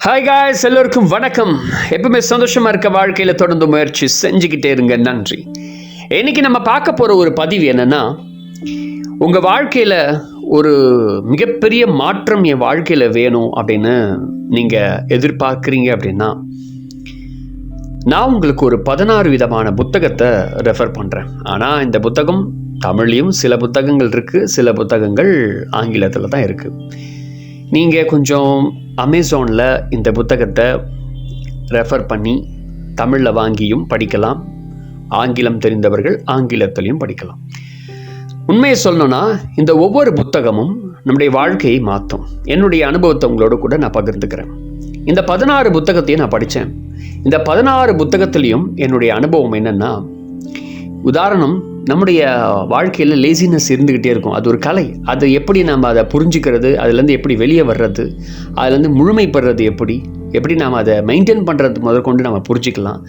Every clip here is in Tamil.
ஹாய் காய்ஸ் எல்லோருக்கும் வணக்கம். எப்பவுமே சந்தோஷமாக இருக்க வாழ்க்கையில் தொடர்ந்து முயற்சி செஞ்சுக்கிட்டே இருங்க. நன்றி. இன்னைக்கு நம்ம பார்க்க போகிற ஒரு பதிவு என்னென்னா உங்கள் வாழ்க்கையில் ஒரு மிகப்பெரிய மாற்றம் என் வாழ்க்கையில் வேணும் அப்படின்னு நீங்கள் எதிர்பார்க்குறீங்க அப்படின்னா நான் உங்களுக்கு ஒரு பதினாறு விதமான புத்தகத்தை ரெஃபர் பண்ணுறேன் ஆனால் இந்த புத்தகம் தமிழ்லையும் சில புத்தகங்கள் இருக்குது சில புத்தகங்கள் ஆங்கிலத்தில் தான் இருக்குது நீங்கள் கொஞ்சம் அமேசானில் இந்த புத்தகத்தை ரெஃபர் பண்ணி தமிழில் வாங்கியும் படிக்கலாம். ஆங்கிலம் தெரிந்தவர்கள் ஆங்கிலத்திலையும் படிக்கலாம். உண்மையை சொல்லணும்னா இந்த ஒவ்வொரு புத்தகமும் நம்முடைய வாழ்க்கையை மாற்றும். என்னுடைய அனுபவத்தை உங்களோட கூட நான் பகிர்ந்துக்கிறேன். இந்த பதினாறு புத்தகத்தையும் நான் படித்தேன். இந்த பதினாறு புத்தகத்திலையும் என்னுடைய அனுபவம் என்னென்னா உதாரணம் நம்முடைய வாழ்க்கையில் லேசினஸ் இருந்துக்கிட்டே இருக்கும். அது ஒரு கலை. அது எப்படி நம்ம அதை புரிஞ்சுக்கிறது அதுலேருந்து எப்படி வெளியே வர்றது அதுலேருந்து முழுமைப்படுறது எப்படி எப்படி நாம் அதை மெயின்டைன் பண்ணுறது முதற்கொண்டு நம்ம புரிஞ்சுக்கலாம்.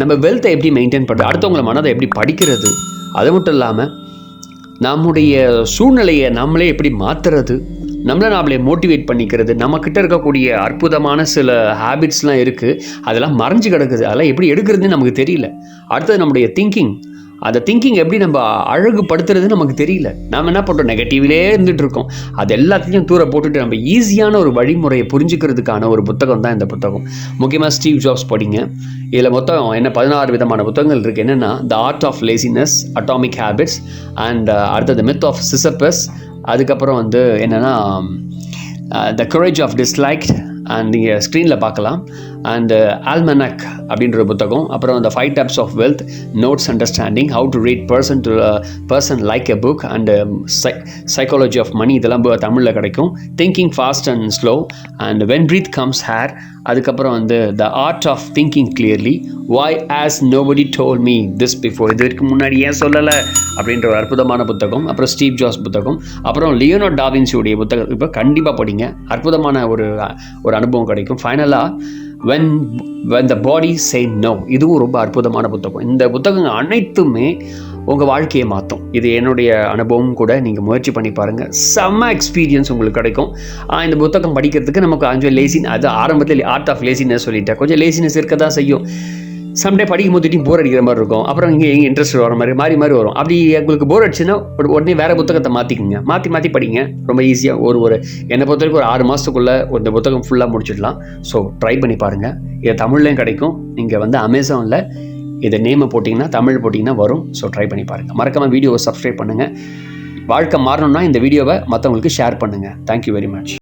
நம்ம வெல்த்தை எப்படி மெயின்டைன் பண்ணுறது அடுத்தவங்கள மனதை எப்படி படிக்கிறது அது மட்டும் இல்லாமல் நம்முடைய சூழ்நிலையை நம்மளே எப்படி மாற்றுறது நம்மளை நாமளே மோட்டிவேட் பண்ணிக்கிறது நம்மக்கிட்ட இருக்கக்கூடிய அற்புதமான சில ஹேபிட்ஸ்லாம் இருக்குது அதெல்லாம் மறைஞ்சு கிடக்குது. அதெல்லாம் எப்படி எடுக்கிறதுன்னு நமக்கு தெரியல. அடுத்தது நம்முடைய திங்கிங் அந்த திங்கிங் எப்படி நம்ம அழகுபடுத்துறது நமக்கு தெரியல. நாம் என்ன பண்ணுறோம் நெகட்டிவ்லே இருந்துட்டு இருக்கோம் அது எல்லாத்தையும் தூர போட்டுட்டு நம்ம ஈஸியான ஒரு வழிமுறையை புரிஞ்சுக்கிறதுக்கான ஒரு புத்தகம் தான் இந்த புத்தகம். முக்கியமாக ஸ்டீவ் ஜாப்ஸ் படிங்க. இதில் மொத்தம் என்ன பதினாறு விதமான புத்தகங்கள் இருக்குது என்னென்னா the art of laziness atomic habits and அடுத்தது மித் ஆஃப் சிசப்பஸ் அதுக்கப்புறம் வந்து என்னென்னா the courage of dislike and நீங்கள் ஸ்க்ரீனில் பார்க்கலாம். அண்ட் ஆல்மனக் அப்படின்ற ஒரு புத்தகம் அப்புறம் அந்த five types of wealth notes understanding how to read person to person like a book and psychology of money இதெல்லாம் தமிழில் கிடைக்கும். Thinking fast and slow and when breath comes air அதுக்கப்புறம் வந்து the art of thinking clearly why has nobody told me this before இது வரைக்கும் முன்னாடி ஏன் சொல்லலை? அப்படின்ற ஒரு அற்புதமான புத்தகம். அப்புறம் ஸ்டீவ் ஜாஸ் புத்தகம். அப்புறம் லியோனோ டாவின்ஸியுடைய புத்தகம். இப்போ கண்டிப்பாக படிங்க. அற்புதமான ஒரு ஒரு அனுபவம் கிடைக்கும். ஃபைனலாக when when the body say no இதுவும் ரொம்ப அற்புதமான புத்தகம். இந்த புத்தகங்கள் அனைத்துமே உங்கள் வாழ்க்கையை மாற்றும் இது என்னுடைய அனுபவம் கூட நீங்கள் முயற்சி பண்ணி பாருங்கள் செம்ம எக்ஸ்பீரியன்ஸ் உங்களுக்கு கிடைக்கும். இந்த புத்தகம் படிக்கிறதுக்கு நமக்கு கொஞ்சம் லேசின் அது ஆரம்பத்தில் ஆர்ட் ஆஃப் லேசினஸ் சொல்லிட்டேன். கொஞ்சம் லேசினஸ் இருக்க தான் செய்யும். சம்டே படிக்கும் போது போர் அடிக்கிற மாதிரி இருக்கும். அப்புறம் இங்கே எங்கே இன்ட்ரெஸ்ட் வர மாதிரி மாறி மாறி வரும். அப்படி உங்களுக்கு போர் அடிச்சுன்னா உடனே வேறு புத்தகத்தை மாற்றிக்குங்க மாற்றி மாற்றி படிங்க. ரொம்ப ஈஸியாக ஒரு ஒரு என்னை பொறுத்த வரைக்கும் ஒரு ஆறு மாதத்துக்குள்ளே இந்த புத்தகம் ஃபுல்லாக முடிச்சிடலாம். ஸோ ட்ரை பண்ணி பாருங்கள் இது தமிழ்லேயும் கிடைக்கும். நீங்கள் வந்து அமேசானில் இதை நேமை போட்டிங்கன்னா தமிழ் போட்டிங்கன்னா வரும். ஸோ ட்ரை பண்ணி பாருங்கள் மறக்காமல் வீடியோவை சப்ஸ்கிரைப் பண்ணுங்கள் வாழ்க்கை மாறணும்னா இந்த வீடியோவை மற்றவங்களுக்கு ஷேர் பண்ணுங்கள் தேங்க்யூ வெரி மச்